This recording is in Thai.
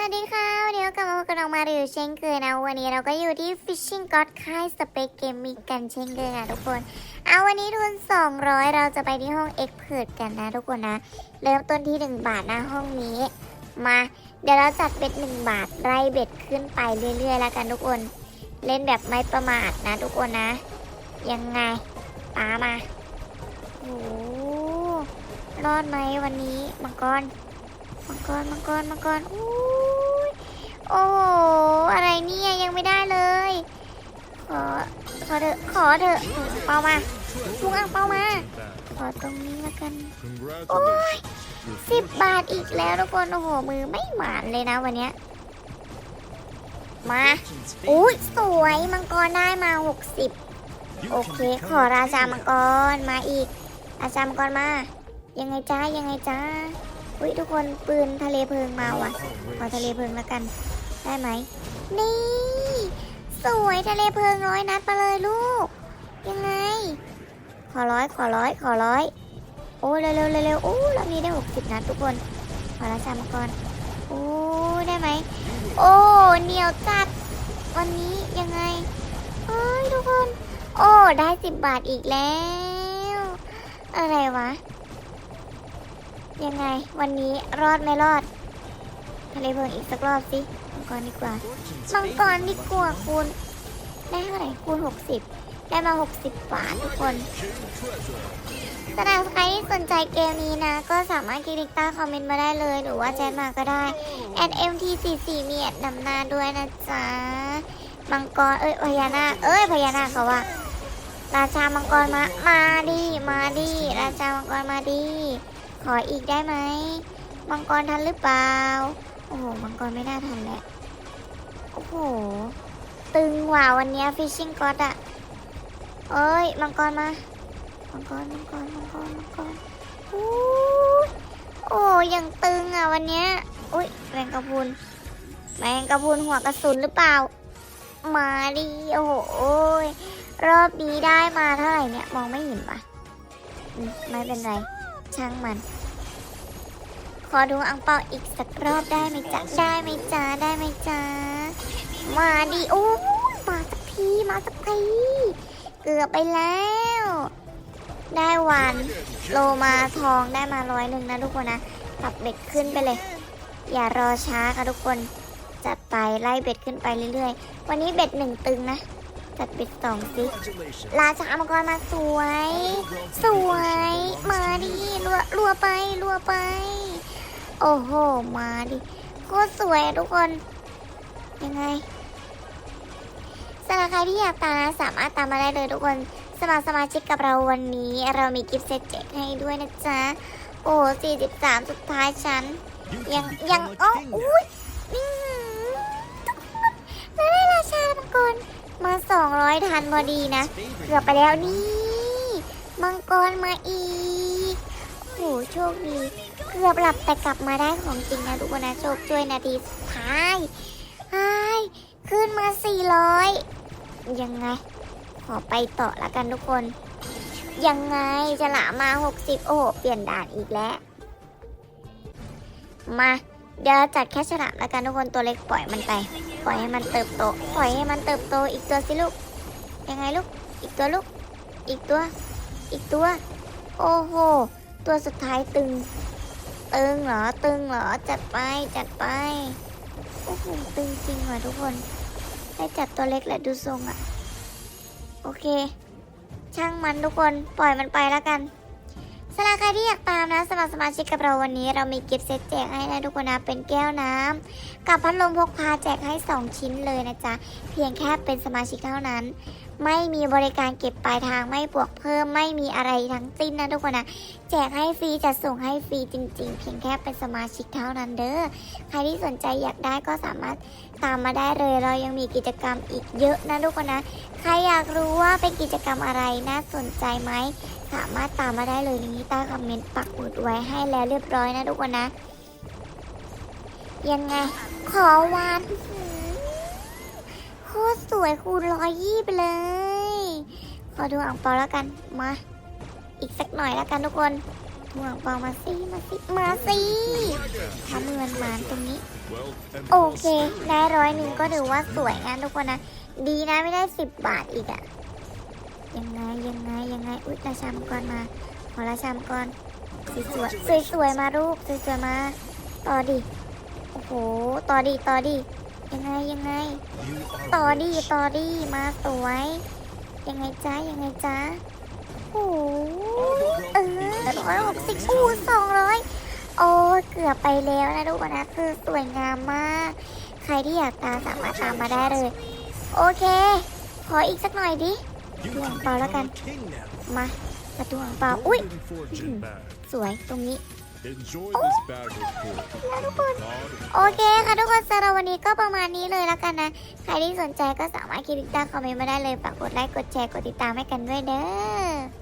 สวัสดีค่ะ วันนี้ก็กลับมาพบกับน้องมาริวเช่นเคยนะ วันนี้เราก็อยู่ที่ Fishing God ค่ายสเปกเกมมีกันเช่นเคยนะทุกคนเอาวันนี้ทุน 200 เราจะไปที่ห้อง e x p e r t กันนะทุกคนนะ เริ่มต้นที่ 1 บาทนะห้องนี้ มา เดี๋ยวเราจัดเบ็ด 1 บาท ไล่เบ็ดขึ้นไปเรื่อยๆ แล้วกันทุกคน เล่นแบบไม่ประมาทนะทุกคนนะ ยังไงตามาโอ้รอดไหมวันนี้มังกรมังกรมังกรมังกรอู้ โอ้โหอะไรเนี่ยยังไม่ได้เลย ขอขอเถอะขอเถอะเปามาลุงอ่างเปามา ขอตรงนี้ล้วกันโอ้ยสิบบาทอีกแล้วทุกคนโอ้โหมือไม่หมานเลยนะวันเนี้ยมาอุ้ยสวยมังกรได้มาหกสิบโอเค ขอราชามังกรมาอีก ราชามังกรมา ยังไงจ้ายังไงจ้าอุ้ยทุกคนปืนทะเลเพลิงมาว่ะ ขอทะเลเพลิงแล้วกัน ได้ไหม นี่ สวยทะเลเพลิงร้อยนัดไปเลยลูก ยังไง ขอร้อยขอร้อยขอร้อยโอ้เร็วเร็วเร็วโอ้รอบนี้ได้หกสิบนัดทุกคนขอราชามังกรโอ้ได้ไหม โอ้เหนียวจัด วันนี้ยังไงเฮ้ยทุกคน โอ้ได้สิบบาทอีกแล้ว อะไรวะ ยังไงวันนี้รอดไม่รอดะเลเพลิงอีกสักรอบสิมังกรดีกว่ามังกรดีกว่าคูณได้เท่าไหร่คูณ60 ได้มา 60บาททุกคนสำหรับใครที่สนใจเกมนี้นะ ก็สามารถคลิกใต้คอมเมนต์มาได้เลย หรือว่าแชทมาก็ได้ @mt44 มีแอดนำหน้าด้วยนะจ๊ะมังกรเอ้ยพญานาคเอ้ยพญานาคเขาว่า ราชามังกรมามาดิมาดิราชามังกรมาดิขออีกได้ไหมมังกรทันหรือเปล่า โอ้โห มังกรไม่น่าทันแหละโอ้โห ตึงว่ะวันนี้ฟิชชิ่งก็อดอะเอ้ย มังกรมา มังกร มังกร มังกร มังกรอู้โอ้ยังตึงอะวันนี้อุ้ยแมงกะพุนแมงกะพุนหัวกระสุนหรือเปล่า มาดิโอ้โหรอบนี้ได้มาเท่าไหร่เนี่ย มองไม่เห็นปะมไม่เป็นไร ช่างมัน ขอดูอังเปาอีกสักรอบได้ไหมจ๊ะ ได้ไหมจ๊ะ ได้ไหมจ๊ะ มาดิโอ้มาสักทีมาสักทีเกือบไปแล้ว ได้วันโลมาทองได้มาร้อยหนึ่งนะทุกคนนะปรับเบ็ดขึ้นไปเลย อย่ารอช้าค่ะทุกคนจัดไปไล่เบ็ดขึ้นไปเรื่อยๆ วันนี้เบ็ดหนึ่งตึงนะจัดเบ็ดสองสิ Congratulations. ราชามังกรมาสวย สวย มาดิรัวรัวไปรัวไป โอ้โห มาดิโคตรสวยทุกคน ยังไงสำหรับใครที่อยากตามนะสามารถตามมาได้เลยทุกคน สมัครสมาชิกกับเราวันนี้ เรามีกิฟต์เซตแจกให้ด้วยนะจ๊ะ โอ้43สุดท้ายฉัน ยังยังอ๋ออุ้ยนี่เราได้ราชามังกรมา200ทันพอดีนะ เกือบไปแล้วนี่ มังกรมาอีก โอ้โหโชคดี เกือบหลับแต่กลับมาได้ของจริงนะทุกคนนะโชคช่วยนาทีสุดท้ายไอ้ขึ้นมา 400 ยังไง ขอไปต่อละกันทุกคน ยังไงจะหลามา 60 โอ้โหเปลี่ยนด่านอีกแล้ว มาเดี๋ยวจัดแค่ฉลามแล้วกันทุกคนตัวเล็กปล่อยมันไป ปล่อยให้มันเติบโต ปล่อยให้มันเติบโตอีกตัวสิลูก ยังไงลูก อีกตัวลูก อีกตัว อีกตัว โอ้โห ตัวสุดท้ายตึง ตึงเหรอ ตึงเหรอ จัดไปจัดไป โอ้โห ตึงจริงว่ะทุกคน ได้จัดตัวเล็กแหละดูทรงอะโอเค ช่างมันทุกคนปล่อยมันไปแล้วกันสำหรับใครที่อยากตามนะสมัครสมาชิกกับเราวันนี้ เรามีกิฟต์เซตแจกให้นะทุกคนนะเป็นแก้วน้ำกับพัดลมพกพาแจกให้ 2 ชิ้นเลยนะจ๊ะ เพียงแค่เป็นสมาชิกเท่านั้น ไม่มีบริการเก็บปลายทางไม่บวกเพิ่มไม่มีอะไรทั้งสิ้นนะทุกคนนะ แจกให้ฟรีจะส่งให้ฟรีจริง ๆ เพียงแค่เป็นสมาชิกเท่านั้นเด้อใครที่สนใจอยากได้ก็สามารถตามมาได้เลย เรายังมีกิจกรรมอีกเยอะนะทุกคนนะ ใครอยากรู้ว่าเป็นกิจกรรมอะไรน่าสนใจไหมสามารถตามมาได้เลยลิงก์ที่ใต้คอมเมนต์ปักหมุดไว้ให้แล้วเรียบร้อยนะทุกคนนะยังไงขอวานหื สวยคูณร้อยยี่ไปเลย ขอดูอ่างเปาแล้วกัน มา อีกสักหน่อยแล้วกันทุกคนดูอ่างเปามาสิมาสิมาสิทำเงินมานตรงนี้ โอเค ได้ร้อยหนึ่งก็ถือว่าสวยงามทุกคนนะ ดีนะไม่ได้สิบบาทอีกอะยังไงยังไงยังไง อุ๊ยราชามก่อนมา ขอราชามก่อนสวยสวยสวยมาลูกสวยสวยมา ต่อดิ โอ้โห ต่อดิ ต่อดิ ยังไงยังไง ต่อดิต่อดิมาสวย ยังไงจ้ายังไงจ้าโอ้โหเออร้อยหกสิบอู้สองร้อยโอ้ยเกือบไปแล้วนะทุกคนนะคือสวยงามมาก ใครที่อยากตามสามารถตามมาได้เลย โอเค ขออีกสักหน่อยดิดวงเปล่าแล้วกัน มาประตูของเปล่าอุ้ยสวยตรงนี้ Enjoy this bag report. โอเคค่ะทุกคนสำหรับวันนี้ก็ประมาณนี้เลยแล้วกันนะ ใครที่สนใจก็สามารถคลิกใต้คอมเมนต์มาได้เลยฝากกดไลค์กดแชร์กดติดตามให้กันด้วยเด้อ